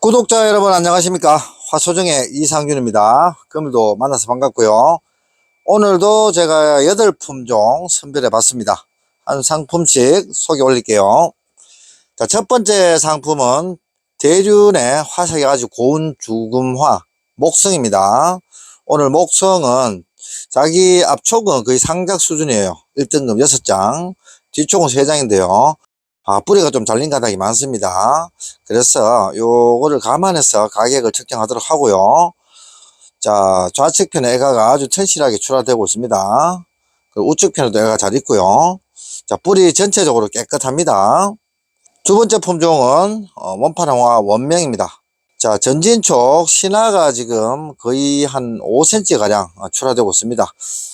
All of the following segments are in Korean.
구독자 여러분 안녕하십니까? 화소정의 이상균입니다. 오늘도 만나서 반갑고요. 오늘도 제가 8품종 선별해 봤습니다. 한 상품씩 소개 올릴게요. 자, 첫 번째 상품은 대륜의 화색이 아주 고운 죽음화 목성입니다. 오늘 목성은 자기 앞촉은 거의 상작 수준이에요. 1등급 6장 뒤촉은 3장인데요 아, 뿌리가 좀 잘린 가닥이 많습니다. 그래서 요거를 감안해서 가격을 책정하도록 하고요. 자, 좌측편에 애가가 아주 튼실하게 출하되고 있습니다. 우측편에도 애가 잘 있고요. 자, 뿌리 전체적으로 깨끗합니다. 두 번째 품종은 어, 원파랑화 원명입니다. 자, 전진촉 신화가 지금 거의 한 5cm 가량 출하되고 있습니다.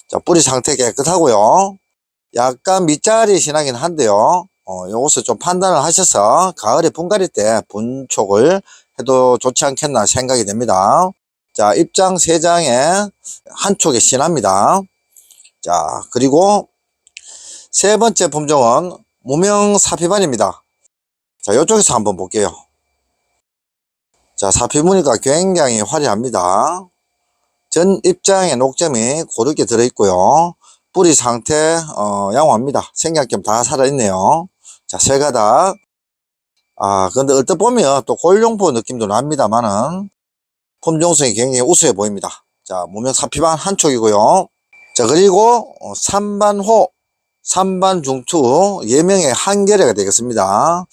자, 뿌리 상태 깨끗하고요. 약간 밑자리 신하긴 한데요. 어, 요것을 좀 판단을 하셔서 가을에 분갈이 때 분촉을 해도 좋지 않겠나 생각이 됩니다. 자, 입장 세장에 한 촉에 신합니다. 자, 그리고 세 번째 품종은 무명 사피반입니다. 자, 이쪽에서 한번 볼게요. 자, 사피무늬가 굉장히 화려합니다. 전 입장에 녹점이 고르게 들어있고요. 뿌리 상태 어, 양호합니다. 생략점 다 살아있네요. 자, 세 가닥. 아, 근데 얼뜻 보면 또 골룡포 느낌도 납니다만은 품종성이 굉장히 우수해 보입니다. 자, 무명 사피반 한 촉이고요. 자, 그리고 어, 삼반호, 삼반중투 예명의 한결레가 되겠습니다.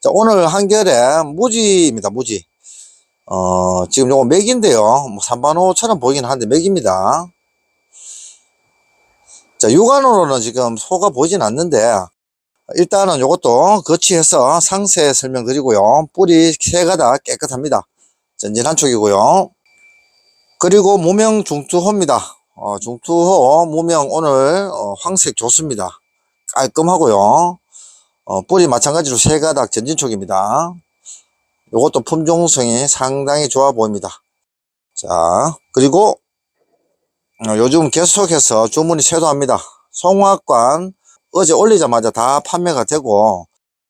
자, 오늘 한결에 무지입니다. 무지. 어, 지금 요거 맥인데요. 뭐 삼반호처럼 보이긴 하는데 맥입니다. 자, 육안으로는 지금 소가 보이진 않는데 일단은 요것도 거치해서 상세 설명드리고요. 뿌리 세 가닥 깨끗합니다. 전진한 쪽이고요. 그리고 무명 중투호입니다. 어, 중투호 무명 오늘 어, 황색 좋습니다. 깔끔하고요. 어, 뿌리 마찬가지로 세 가닥 전진촉입니다. 요것도 품종성이 상당히 좋아 보입니다. 자, 그리고 어, 요즘 계속해서 주문이 쇄도합니다. 송화관 어제 올리자마자 다 판매가 되고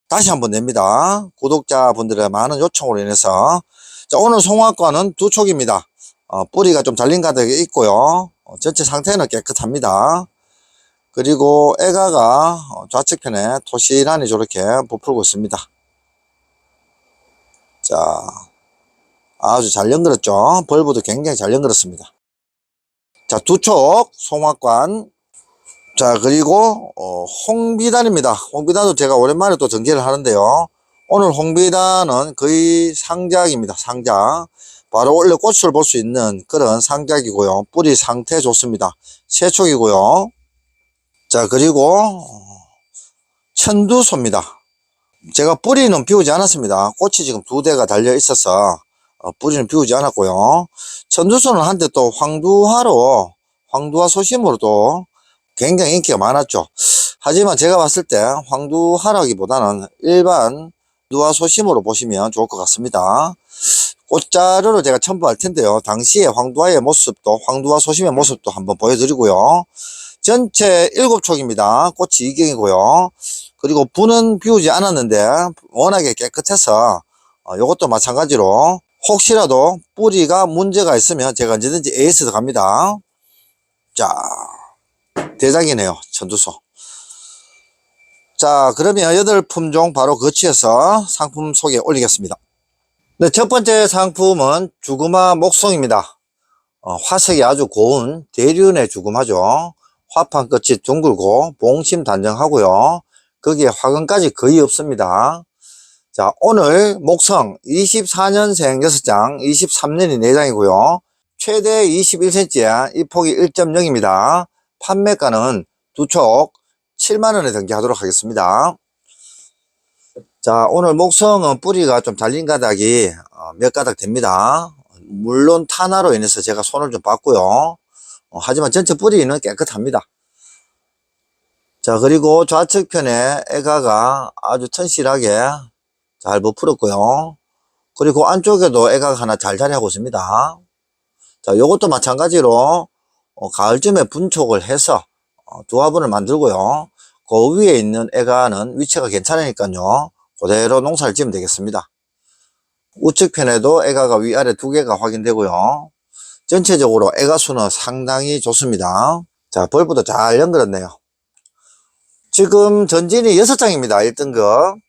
다시 한번 냅니다. 구독자분들의 많은 요청으로 인해서 자, 오늘 송화관은 두 촉입니다. 어, 뿌리가 좀 잘린 가닥이 있고요. 어, 전체 상태는 깨끗합니다. 그리고 애가가 어, 좌측편에 토실하니 저렇게 부풀고 있습니다. 자, 아주 잘 연결했죠. 벌브도 굉장히 잘 연결했습니다. 자, 두 촉 송화관 자, 그리고, 어, 홍비단입니다. 홍비단도 제가 오랜만에 또 전개를 하는데요. 오늘 홍비단은 거의 상작입니다. 상작. 바로 원래 꽃을 볼 수 있는 그런 상작이고요. 뿌리 상태 좋습니다. 세촉이고요. 자, 그리고, 어, 천두소입니다. 제가 뿌리는 비우지 않았습니다. 꽃이 지금 두 대가 달려 있어서, 어, 뿌리는 비우지 않았고요. 천두소는 한때 또 황두화로, 황두화 소심으로 또 굉장히 인기가 많았죠. 하지만 제가 봤을 때 황두하라기보다는 일반 누화 소심으로 보시면 좋을 것 같습니다. 꽃자루를 제가 첨부할 텐데요. 당시에 황두화의 모습도 황두화 소심의 모습도 한번 보여드리고요. 전체 7촉입니다. 꽃이 2경이고요. 그리고 분은 비우지 않았는데 워낙에 깨끗해서 어, 이것도 마찬가지로 혹시라도 뿌리가 문제가 있으면 제가 언제든지 AS 들어갑니다. 자, 대작이네요. 천두소. 자, 그러면 여덟 품종 바로 거치해서 상품 소개 올리겠습니다. 네, 첫 번째 상품은 주구마 목송입니다. 어, 화색이 아주 고운 대륜의 주구마죠. 화판 끝이 둥글고 봉심 단정하고요. 거기에 화근까지 거의 없습니다. 자, 오늘 목성 24년생 6장, 23년이 4장이고요. 최대 21cm에 이 폭이 1.0입니다. 판매가는 두촉 7만원에 등기하도록 하겠습니다. 자, 오늘 목성은 뿌리가 좀 잘린 가닥이 어, 몇 가닥 됩니다. 물론 탄화로 인해서 제가 손을 좀 봤고요. 어, 하지만 전체 뿌리는 깨끗합니다. 자, 그리고 좌측편에 애가가 아주 튼실하게 잘 부풀었고요. 그리고 안쪽에도 애가가 하나 잘 자리하고 있습니다. 자, 요것도 마찬가지로 어, 가을쯤에 분촉을 해서 어, 두 화분을 만들고요. 그 위에 있는 애가는 위치가 괜찮으니까요. 그대로 농사를 지으면 되겠습니다. 우측 편에도 애가가 위아래 두 개가 확인되고요. 전체적으로 애가 수는 상당히 좋습니다. 자, 벌브도 잘 연결했네요. 지금 전진이 6장입니다. 1등급.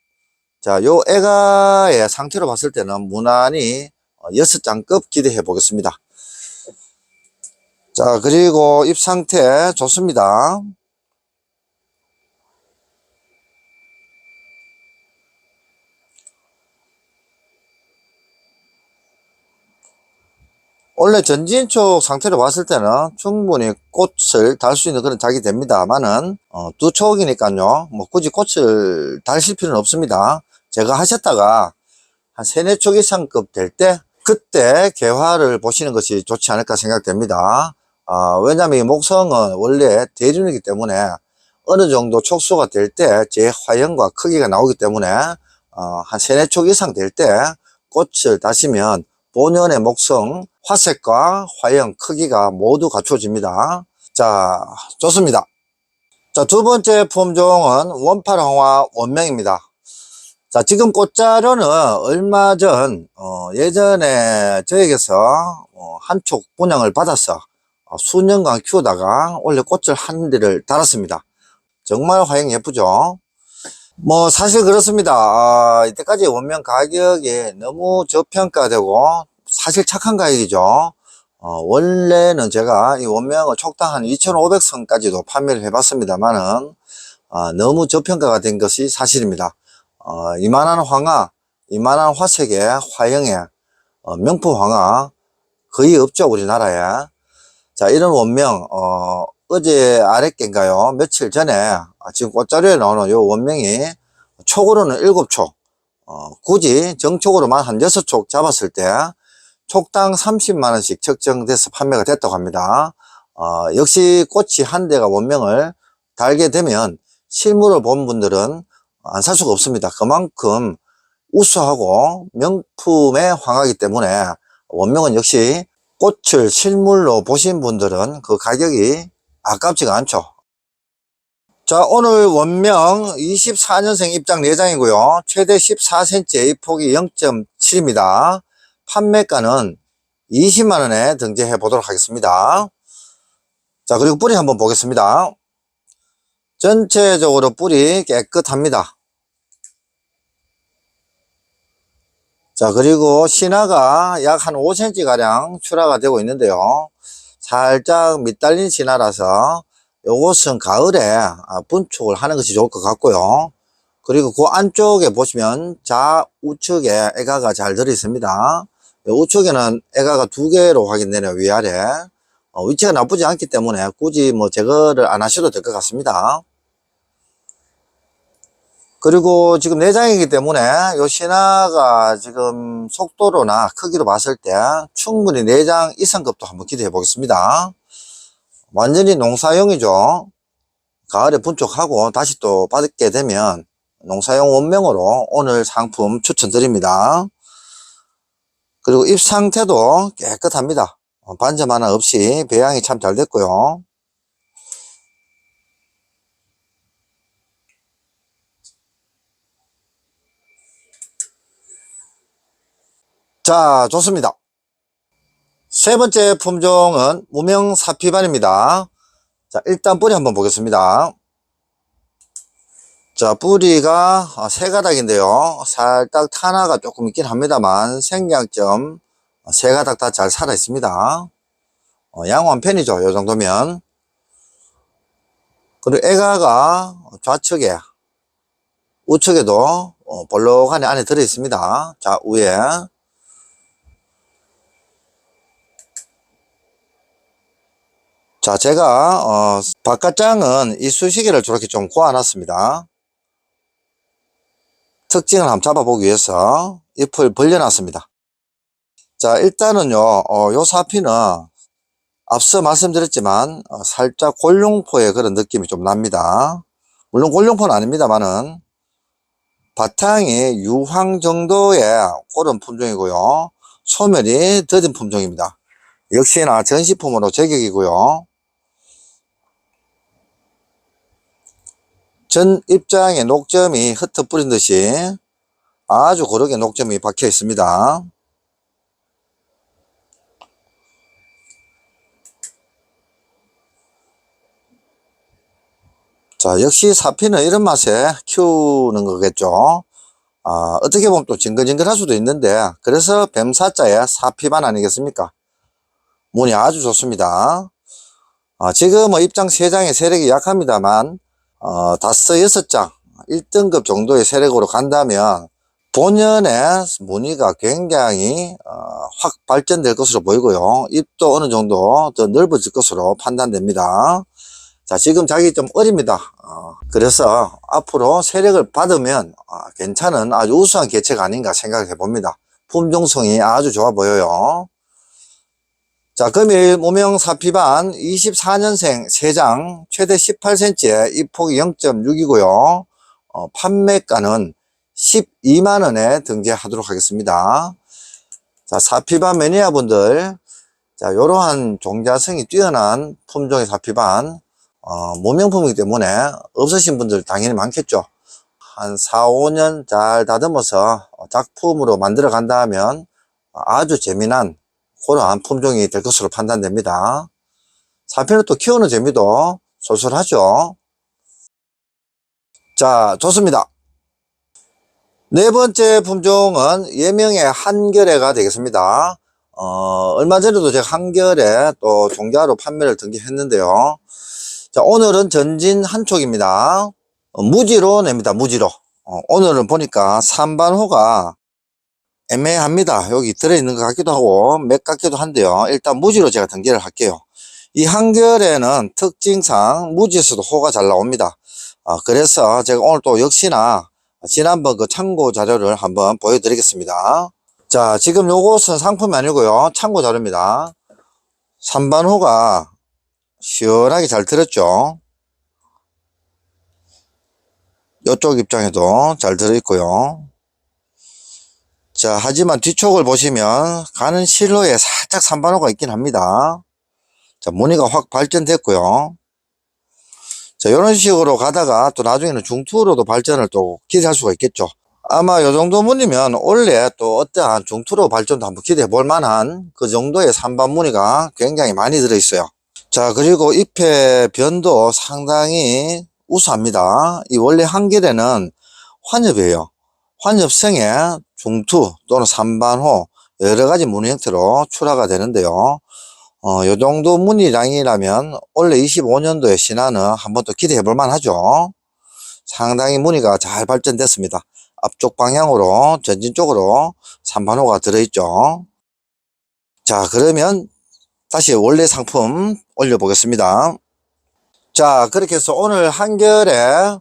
자, 요 애가의 상태로 봤을 때는 무난히 6장급 기대해 보겠습니다. 자, 그리고 입 상태 좋습니다. 원래 전진 쪽 상태로 봤을 때는 충분히 꽃을 달 수 있는 그런 작이 됩니다만은 어, 두 촉이니까요. 뭐 굳이 꽃을 달실 필요는 없습니다. 제가 하셨다가 한 세네 촉 이상급 될 때 그때 개화를 보시는 것이 좋지 않을까 생각됩니다 아, 왜냐면 이 목성은 원래 대륜이기 때문에 어느 정도 촉수가 될 때 제 화형과 크기가 나오기 때문에 어, 한 세네 촉 이상 될 때 꽃을 다시면 본연의 목성 화색과 화형 크기가 모두 갖춰집니다. 자 좋습니다. 자 두 번째 품종은 원팔홍화 원명입니다. 자 지금 꽃자루는 얼마 전 어, 예전에 저에게서 어, 한촉 분양을 받아서 어, 수년간 키우다가 원래 꽃을 한 대를 달았습니다 정말 화형 예쁘죠 뭐 사실 그렇습니다. 아, 이때까지 원명 가격이 너무 저평가되고 사실 착한 가격이죠. 어, 원래는 제가 이 원명을 촉당 한 2,500선까지도 판매를 해봤습니다만은 아, 너무 저평가가 된 것이 사실입니다. 어, 이만한 황화, 이만한 화색의 화형의 어, 명품 황화 거의 없죠 우리나라에. 자 이런 원명 어, 어제 아랫께인가요? 며칠 전에 아, 지금 꽃자루에 나오는 요 원명이 촉으로는 7촉 어, 굳이 정촉으로만 한 6촉 잡았을 때 촉당 30만원씩 측정돼서 판매가 됐다고 합니다. 어, 역시 꽃이 한 대가 원명을 달게 되면 실물을 본 분들은 안 살 수가 없습니다. 그만큼 우수하고 명품의 황하기 때문에 원명은 역시 꽃을 실물로 보신 분들은 그 가격이 아깝지가 않죠. 자, 오늘 원명 24년생 입장 4장이고요. 최대 14cm, 폭이 0.7입니다. 판매가는 20만원에 등재해 보도록 하겠습니다. 자, 그리고 뿌리 한번 보겠습니다. 전체적으로 뿌리 깨끗합니다. 자, 그리고 신화가 약 한 5cm 가량 출하가 되고 있는데요. 살짝 밑달린 신화라서 요것은 가을에 아, 분촉을 하는 것이 좋을 것 같고요. 그리고 그 안쪽에 보시면 좌우측에 애가가 잘 들어 있습니다. 우측에는 애가가 두 개로 확인되네요. 위아래. 어, 위치가 나쁘지 않기 때문에 굳이 뭐 제거를 안 하셔도 될 것 같습니다. 그리고 지금 내장이기 때문에 요 신화가 지금 속도로나 크기로 봤을 때 충분히 내장 이상급도 한번 기대해 보겠습니다. 완전히 농사용이죠. 가을에 분촉하고 다시 또 받게 되면 농사용 원명으로 오늘 상품 추천드립니다. 그리고 잎 상태도 깨끗합니다. 어, 반점 하나 없이 배양이 참 잘 됐고요. 자, 좋습니다. 세 번째 품종은 무명 사피반입니다. 자, 일단 뿌리 한번 보겠습니다. 자, 뿌리가 아, 세 가닥인데요. 살짝 탄화가 조금 있긴 합니다만 생장점 세 가닥 다 잘 살아 있습니다. 어, 양호한 편이죠. 요 정도면. 그리고 애가가 좌측에 우측에도 어, 볼록하니 안에 들어 있습니다. 자, 위에 자, 제가 어, 바깥장은 이쑤시개를 저렇게 좀 고아놨습니다. 특징을 한번 잡아보기 위해서 잎을 벌려놨습니다. 자, 일단은요, 어, 요 사피는 앞서 말씀드렸지만 어, 살짝 골룡포의 그런 느낌이 좀 납니다. 물론 골룡포는 아닙니다만은 바탕이 유황 정도의 그런 품종이고요. 소멸이 더딘 품종입니다. 역시나 전시품으로 제격이고요. 전 입장에 녹점이 흩어 뿌린 듯이 아주 고르게 녹점이 박혀 있습니다. 자, 역시 사피는 이런 맛에 키우는 거겠죠. 아, 어떻게 보면 또 징글징글할 수도 있는데, 그래서 뱀사자의 사피반 아니겠습니까? 문이 아주 좋습니다. 아, 지금 뭐 입장 3장의 세력이 약합니다만, 어, 다섯, 여섯 장, 1등급 정도의 세력으로 간다면, 본연의 무늬가 굉장히, 어, 확 발전될 것으로 보이고요. 입도 어느 정도 더 넓어질 것으로 판단됩니다. 자, 지금 자기 좀 어립니다. 어, 그래서 앞으로 세력을 받으면 아, 괜찮은 아주 우수한 개체가 아닌가 생각해 봅니다. 품종성이 아주 좋아 보여요. 자, 금일 모명 사피반 24년생 3장 최대 18cm에 입폭이 0.6이고요. 어, 판매가는 12만원에 등재하도록 하겠습니다. 자, 사피반 매니아 분들, 자, 요러한 종자성이 뛰어난 품종의 사피반, 어, 모명품이기 때문에 없으신 분들 당연히 많겠죠. 한 4, 5년 잘 다듬어서 작품으로 만들어 간다 하면 아주 재미난 그러한 품종이 될 것으로 판단됩니다. 사편을 또 키우는 재미도 솔솔하죠. 자, 좋습니다. 네 번째 품종은 예명의 한결애가 되겠습니다. 어, 얼마 전에도 제가 한결에 또 종자로 판매를 등기했는데요. 자, 오늘은 전진 한촉입니다. 어, 무지로 냅니다, 무지로. 어, 오늘은 보니까 산반호가 애매합니다. 여기 들어있는 것 같기도 하고, 몇 같기도 한데요. 일단 무지로 제가 등재를 할게요. 이 한결에는 특징상 무지에서도 호가 잘 나옵니다. 아, 그래서 제가 오늘 또 역시나 지난번 그 참고 자료를 한번 보여드리겠습니다. 자, 지금 요것은 상품이 아니고요. 참고 자료입니다. 산반호가 시원하게 잘 들었죠. 이쪽 입장에도 잘 들어있고요. 자, 하지만 뒤쪽을 보시면 가는 실로에 살짝 산반호가 있긴 합니다. 자, 무늬가 확 발전됐고요. 자, 이런 식으로 가다가 또 나중에는 중투로도 발전을 또 기대할 수가 있겠죠. 아마 요 정도 무늬면 원래 또 어떠한 중투로 발전도 한번 기대해 볼 만한 그 정도의 산반 무늬가 굉장히 많이 들어있어요. 자, 그리고 잎의 변도 상당히 우수합니다. 이 원래 한결에는 환엽이에요. 환엽성의 중투 또는 산반호 여러 가지 무늬 형태로 출하가 되는데요. 어, 요 정도 무늬량이라면 원래 25년도에 신화는 한번 또 기대해 볼 만하죠. 상당히 무늬가 잘 발전됐습니다. 앞쪽 방향으로 전진 쪽으로 산반호가 들어있죠. 자, 그러면 다시 원래 상품 올려보겠습니다. 자, 그렇게 해서 오늘 한결에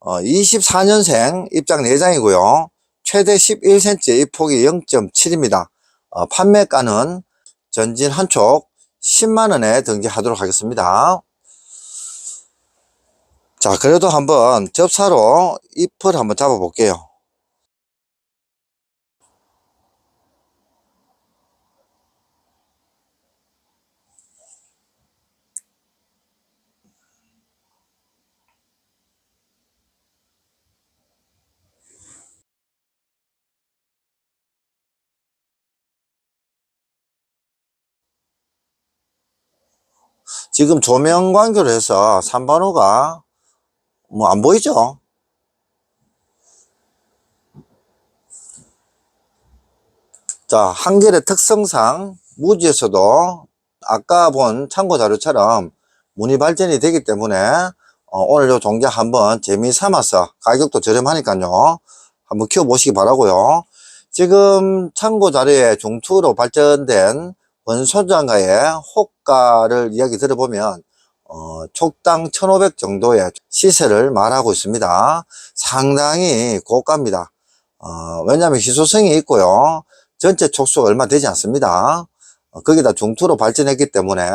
24년생 입장 4장이고요. 최대 11cm 입폭이 0.7입니다. 어, 판매가는 전진 한쪽 10만원에 등재하도록 하겠습니다. 자, 그래도 한번 접사로 잎을 한번 잡아 볼게요. 지금 조명 관계로 해서 산반호가 뭐 안 보이죠? 자, 한결의 특성상 무지에서도 아까 본 참고 자료처럼 문의 발전이 되기 때문에 어, 오늘 요 종자 한번 재미 삼아서 가격도 저렴하니까요. 한번 키워 보시기 바라고요. 지금 참고 자료에 중투로 발전된 원소장가의 호가를 이야기 들어보면 어, 촉당 1500 정도의 시세를 말하고 있습니다. 상당히 고가입니다. 어, 왜냐하면 희소성이 있고요. 전체 촉수가 얼마 되지 않습니다. 어, 거기다 중투로 발전했기 때문에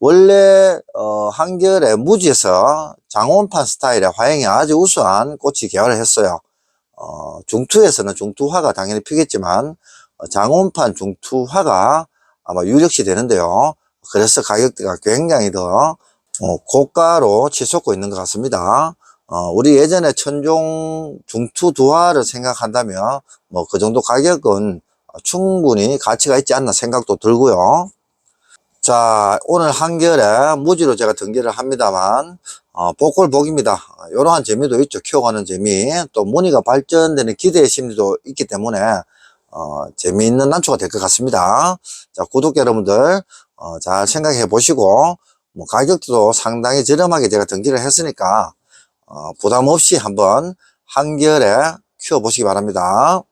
원래 어, 한결의 무지에서 장원판 스타일의 화형이 아주 우수한 꽃이 개화를 했어요. 어, 중투에서는 중투화가 당연히 피겠지만 어, 장원판 중투화가 아마 유력시 되는데요. 그래서 가격대가 굉장히 더 어, 고가로 치솟고 있는 것 같습니다. 어, 우리 예전에 천종 중투 두화를 생각한다면 뭐 그 정도 가격은 충분히 가치가 있지 않나 생각도 들고요. 자, 오늘 한결에 무지로 제가 등기를 합니다만, 어, 복골복입니다. 이러한 재미도 있죠. 키워가는 재미. 또 무늬가 발전되는 기대의 심리도 있기 때문에, 어, 재미있는 난초가 될 것 같습니다. 자, 구독자 여러분들, 어, 잘 생각해 보시고, 뭐, 가격도 상당히 저렴하게 제가 등기를 했으니까, 어, 부담 없이 한번 한결에 키워보시기 바랍니다.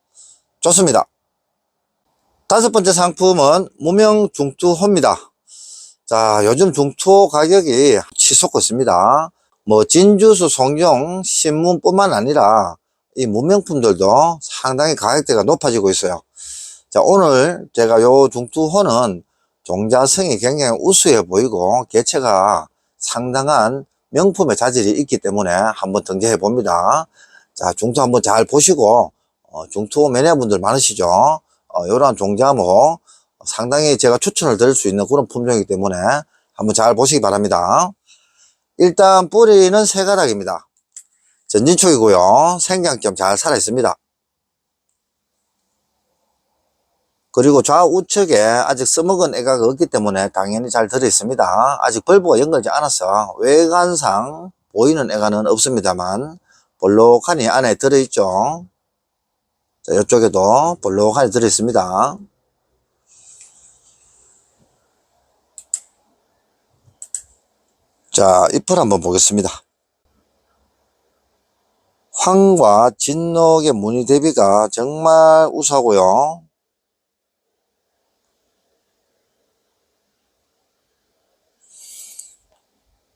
좋습니다. 다섯 번째 상품은 무명 중투호입니다. 자, 요즘 중투호 가격이 치솟고 있습니다. 뭐, 진주수, 송정, 신문뿐만 아니라 이 무명품들도 상당히 가격대가 높아지고 있어요. 자, 오늘 제가 요 중투호는 종자성이 굉장히 우수해 보이고 개체가 상당한 명품의 자질이 있기 때문에 한번 등재해 봅니다. 자, 중투 한번 잘 보시고, 어, 중투호 매니아분들 많으시죠? 어, 이러한 종자모 상당히 제가 추천을 드릴 수 있는 그런 품종이기 때문에 한번 잘 보시기 바랍니다. 일단 뿌리는 세 가닥입니다. 전진촉이고요. 생장점 잘 살아 있습니다. 그리고 좌우측에 아직 써먹은 애가 없기 때문에 당연히 잘 들어 있습니다. 아직 벌브가 연결되지 않아서 외관상 보이는 애가는 없습니다만 볼록하니 안에 들어있죠. 자, 이쪽에도 볼록하니 들어 있습니다. 자, 잎을 한번 보겠습니다. 황과 진녹의 무늬 대비가 정말 우수하고요.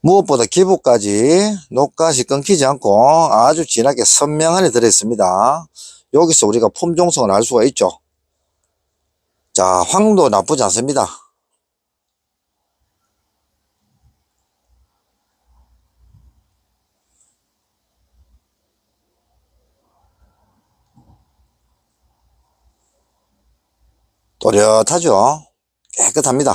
무엇보다 기부까지 녹갓이 끊기지 않고 아주 진하게 선명하게 들어있습니다. 여기서 우리가 품종성을 알 수가 있죠. 자, 황도 나쁘지 않습니다. 또렷하죠. 깨끗합니다.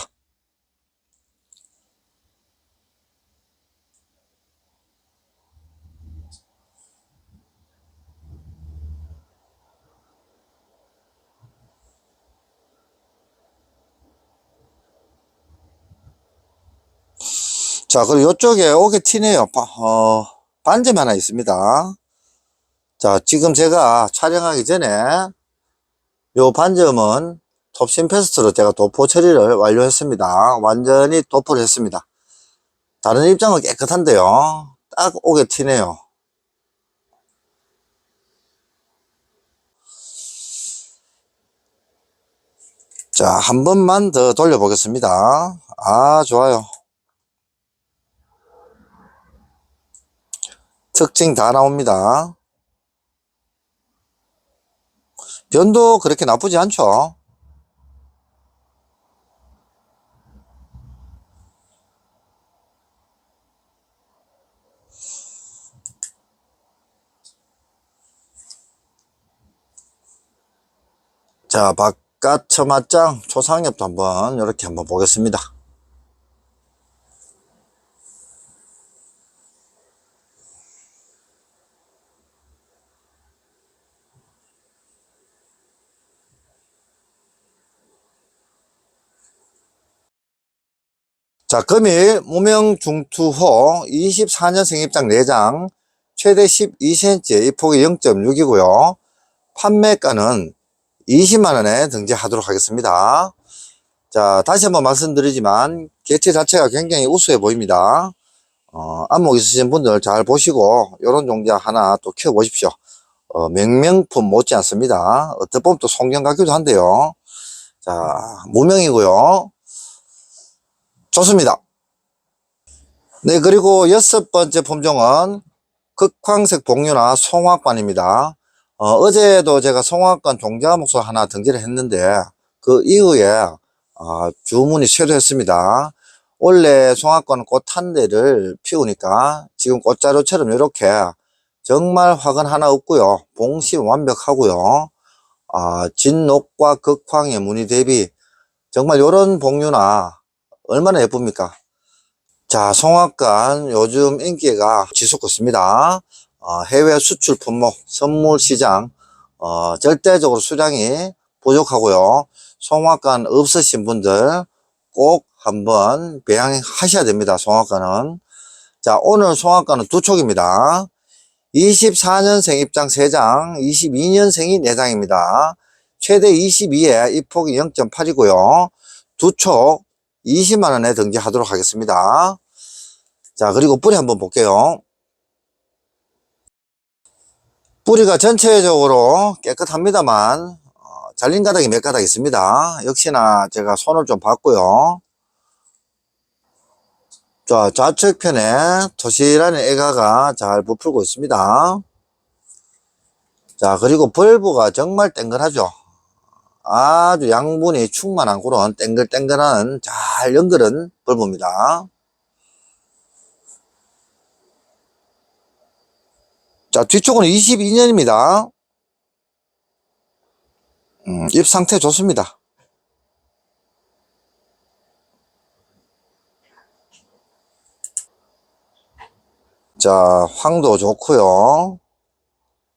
자, 그리고 이쪽에 오게 티네요. 바- 어, 반점 하나 있습니다. 자, 지금 제가 촬영하기 전에 요 반점은 톱신 패스트로 제가 도포 처리를 완료했습니다. 완전히 도포를 했습니다. 다른 입장은 깨끗한데요. 딱 오게 티네요. 자, 한 번만 더 돌려보겠습니다. 아, 좋아요. 특징 다 나옵니다. 변도 그렇게 나쁘지 않죠. 자, 바깥 처맞장 초상엽도 한번 이렇게 한번 보겠습니다. 자, 금일 무명 중투호 24년생 입장 4장 최대 12cm 이 폭이 0.6이고요. 판매가는 20만원에 등재하도록 하겠습니다. 자, 다시 한번 말씀드리지만 개체 자체가 굉장히 우수해 보입니다. 어, 안목 있으신 분들 잘 보시고 이런 종자 하나 또 키워 보십시오. 어, 명명품 못지 않습니다. 보면 또 송경 같기도 한데요. 자, 무명이고요. 좋습니다. 네, 그리고 여섯 번째 품종은 극황색 복류나 송화관입니다. 어, 제도 제가 송화관 종자목소 하나 등재를 했는데 그 이후에 어, 주문이 쇄도했습니다. 원래 송화관 꽃 한 대를 피우니까 지금 꽃자루처럼 이렇게 정말 화근 하나 없고요. 봉심 완벽하고요. 아, 진녹과 극황의 무늬 대비 정말 이런 복류나 얼마나 예쁩니까? 자, 송악관 요즘 인기가 지속고 있습니다. 어, 해외 수출 품목, 선물 시장, 어, 절대적으로 수량이 부족하고요. 송악관 없으신 분들 꼭 한번 배양하셔야 됩니다. 송악관은. 자, 오늘 송악관은 두 촉입니다. 24년생 입장 3장, 22년생이 4장입니다. 최대 22에 입폭이 0.8이고요. 두촉 20만원에 등재하도록 하겠습니다. 자, 그리고 뿌리 한번 볼게요. 뿌리가 전체적으로 깨끗합니다만, 어, 잘린 가닥이 몇 가닥 있습니다. 역시나 제가 손을 좀 봤고요. 자, 좌측편에 토실한 애가가 잘 부풀고 있습니다. 자, 그리고 벌브가 정말 땡글하죠. 아주 양분이 충만한 그런 땡글땡글한 잘 연결은 벌브입니다. 자, 뒤쪽은 22년입니다. 음, 잎 상태 좋습니다. 자, 황도 좋고요.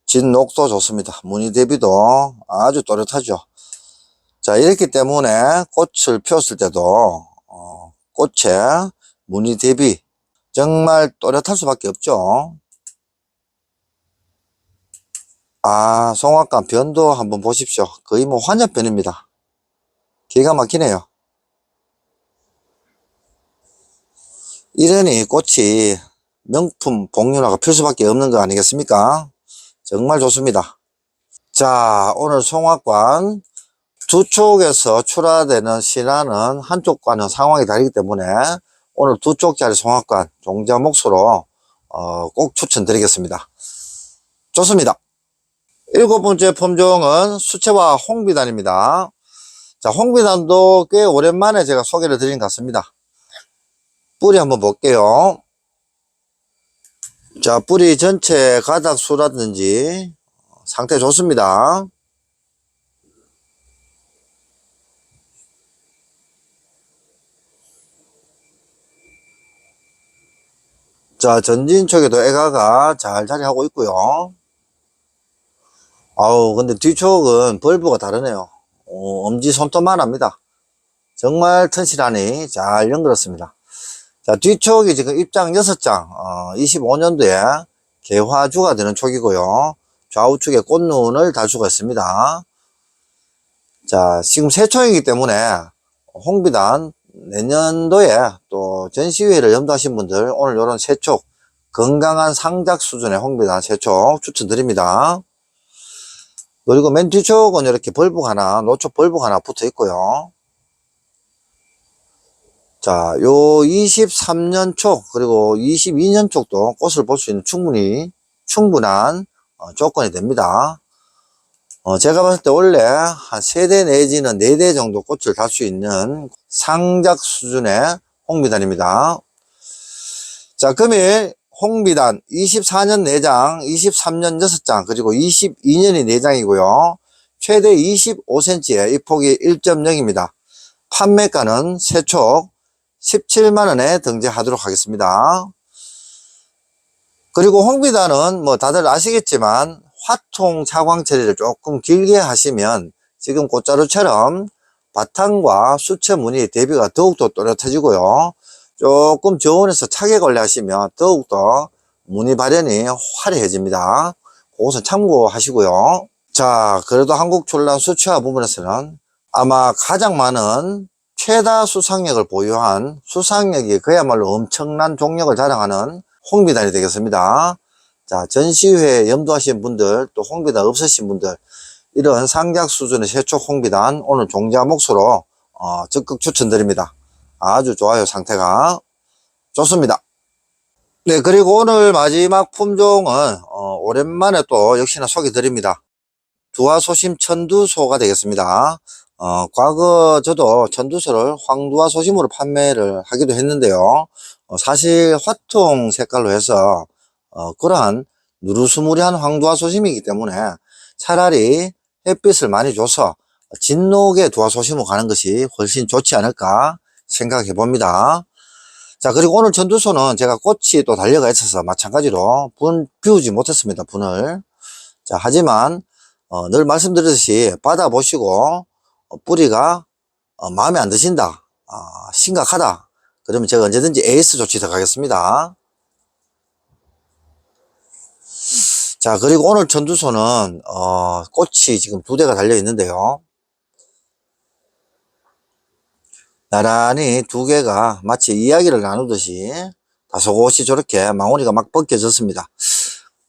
진녹도 좋습니다. 무늬 대비도 아주 또렷하죠. 자, 이렇기 때문에 꽃을 피웠을 때도 어, 꽃의 무늬 대비 정말 또렷할 수밖에 없죠. 아, 송악관 변도 한번 보십시오. 거의 뭐 환엽변입니다. 기가 막히네요. 이러니 꽃이 명품 복륜화가 필 수밖에 없는 거 아니겠습니까? 정말 좋습니다. 자, 오늘 송악관 두 쪽에서 출하되는 신화는 한쪽과는 상황이 다르기 때문에 오늘 두 쪽짜리 송악관 종자 몫으로 어, 꼭 추천드리겠습니다. 좋습니다. 일곱 번째 품종은 수채화 홍비단입니다. 자, 홍비단도 꽤 오랜만에 제가 소개를 드린 것 같습니다. 뿌리 한번 볼게요. 자, 뿌리 전체 가닥 수라든지 상태 좋습니다. 자, 전진 쪽에도 애가가 잘 자리하고 있고요. 아우, 근데 뒤쪽은 벌브가 다르네요. 어, 엄지 손톱만 합니다. 정말 튼실하니 잘 연결했습니다. 자, 뒤쪽이 지금 입장 6장, 어, 25년도에 개화주가 되는 촉이고요. 좌우측에 꽃눈을 달 수가 있습니다. 자, 지금 새 촉이기 때문에 홍비단 내년도에 또 전시회를 염두하신 분들 오늘 이런 새촉 건강한 상작 수준의 홍비단 새촉 추천드립니다. 그리고 맨 뒤쪽은 이렇게 벌북 하나, 노초 벌북 하나 붙어 있고요. 자, 요 23년 촉, 그리고 22년 촉도 꽃을 볼 수 있는 충분히, 충분한 어, 조건이 됩니다. 어, 제가 봤을 때 원래 한 3대 내지는 4대 정도 꽃을 달 수 있는 상작 수준의 홍비단입니다. 자, 금일 홍비단 24년 4장, 23년 6장, 그리고 22년이 4장이고요. 최대 25cm에 이 폭이 1.0입니다. 판매가는 세촉 17만원에 등재하도록 하겠습니다. 그리고 홍비단은 뭐 다들 아시겠지만 화통 차광 처리를 조금 길게 하시면 지금 꽃자루처럼 바탕과 수채 무늬 대비가 더욱더 또렷해지고요. 조금 저온에서 차게 걸려 하시면 더욱더 무늬 발현이 화려해집니다. 그것은 참고하시고요. 자, 그래도 한국 출란 수채화 부분에서는 아마 가장 많은 최다 수상력을 보유한 수상력이 그야말로 엄청난 종력을 자랑하는 홍비단이 되겠습니다. 자, 전시회 염두하신 분들, 또 홍비단 없으신 분들, 이런 상작 수준의 세촉 홍비단 오늘 종자 몫으로 어, 적극 추천드립니다. 아주 좋아요, 상태가. 좋습니다. 네, 그리고 오늘 마지막 품종은 어, 오랜만에 또 역시나 소개 드립니다. 두화소심 천두소가 되겠습니다. 어, 과거 저도 천두소를 황두화 소심으로 판매를 하기도 했는데요. 어, 사실 화통 색깔로 해서 어, 그러한 누르스무리한 황두화 소심이기 때문에 차라리 햇빛을 많이 줘서 진녹의 두화 소심으로 가는 것이 훨씬 좋지 않을까 생각해 봅니다. 자, 그리고 오늘 전두소는 제가 꽃이 또 달려가 있어서 마찬가지로 분 비우지 못했습니다. 분을. 자, 하지만 어, 늘 말씀드렸듯이 받아보시고 어, 뿌리가 어, 마음에 안 드신다. 아, 심각하다. 그러면 제가 언제든지 에이스 조치 들어가겠습니다. 자, 그리고 오늘 전두소는, 어, 꽃이 지금 두 대가 달려 있는데요. 나란히 두 개가 마치 이야기를 나누듯이 다소곳이 저렇게 망우리가 막 벗겨졌습니다.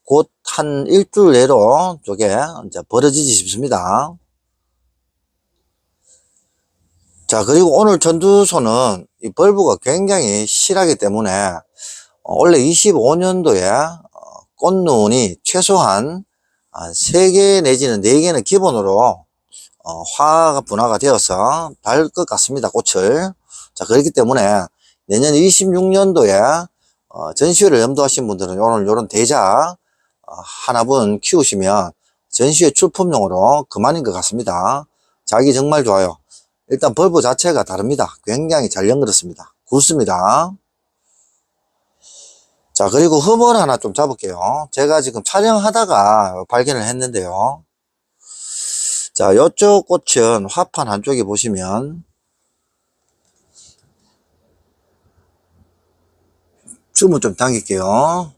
곧 한 일주일 내로 저게 이제 벌어지지 싶습니다. 자, 그리고 오늘 전두소는 이 벌브가 굉장히 실하기 때문에 어, 원래 25년도에 꽃눈이 최소한 3개 내지는 4개는 기본으로 어, 화가 분화가 되어서 달 것 같습니다. 꽃을. 자, 그렇기 때문에 내년 26년도에 어, 전시회를 염두하신 분들은 오늘 요런 대자 어, 하나분 키우시면 전시회 출품용으로 그만인 것 같습니다. 자기 정말 좋아요. 일단 벌브 자체가 다릅니다. 굉장히 잘 연그렸습니다. 굵습니다. 자, 그리고 흠을 하나 좀 잡을게요. 제가 지금 촬영하다가 발견을 했는데요. 자, 이쪽 꽃은 화판 한쪽에 보시면 줌을 좀 당길게요.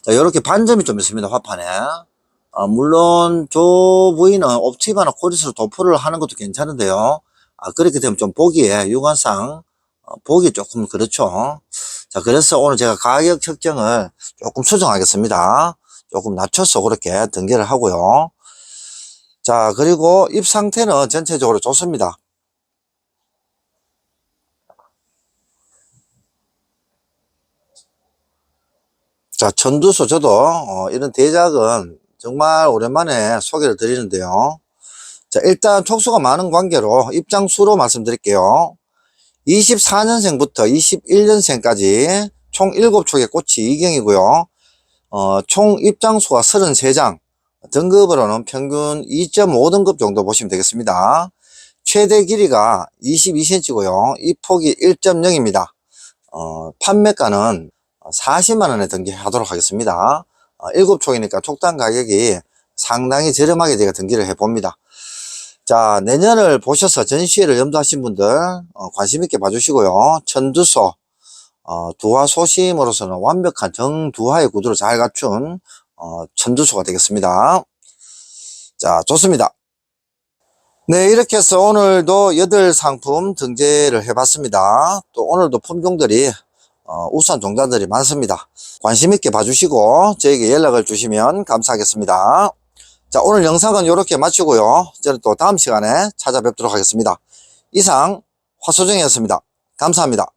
자, 이렇게 반점이 좀 있습니다. 화판에. 아, 물론 저 부위는 옵티바나 코리스로 도포를 하는 것도 괜찮은데요. 아, 그렇게 되면 좀 보기에 육안상 어, 보기 조금 그렇죠. 자, 그래서 오늘 제가 가격 책정을 조금 수정하겠습니다. 조금 낮춰서 그렇게 등계를 하고요. 자, 그리고 잎 상태는 전체적으로 좋습니다. 자, 천두소 저도 어, 이런 대작은 정말 오랜만에 소개를 드리는데요. 자, 일단 촉수가 많은 관계로 입장수로 말씀드릴게요. 24년생부터 21년생까지 총 7촉의 꽃이 2경이고요. 어, 총 입장수가 33장, 등급으로는 평균 2.5등급 정도 보시면 되겠습니다. 최대 길이가 22cm고요. 이 폭이 1.0입니다. 어, 판매가는 40만원에 등기하도록 하겠습니다. 어, 7촉이니까 촉당 가격이 상당히 저렴하게 제가 등기를 해봅니다. 자, 내년을 보셔서 전시회를 염두하신 분들, 어, 관심있게 봐주시고요. 천두소, 어, 두화 소심으로서는 완벽한 정두화의 구도를 잘 갖춘, 어, 천두소가 되겠습니다. 자, 좋습니다. 네, 이렇게 해서 오늘도 8상품 등재를 해봤습니다. 또 오늘도 품종들이, 어, 우수한 종자들이 많습니다. 관심 있게 봐주시고, 저에게 연락을 주시면 감사하겠습니다. 자, 오늘 영상은 이렇게 마치고요. 저는 또 다음 시간에 찾아뵙도록 하겠습니다. 이상 화소정이었습니다. 감사합니다.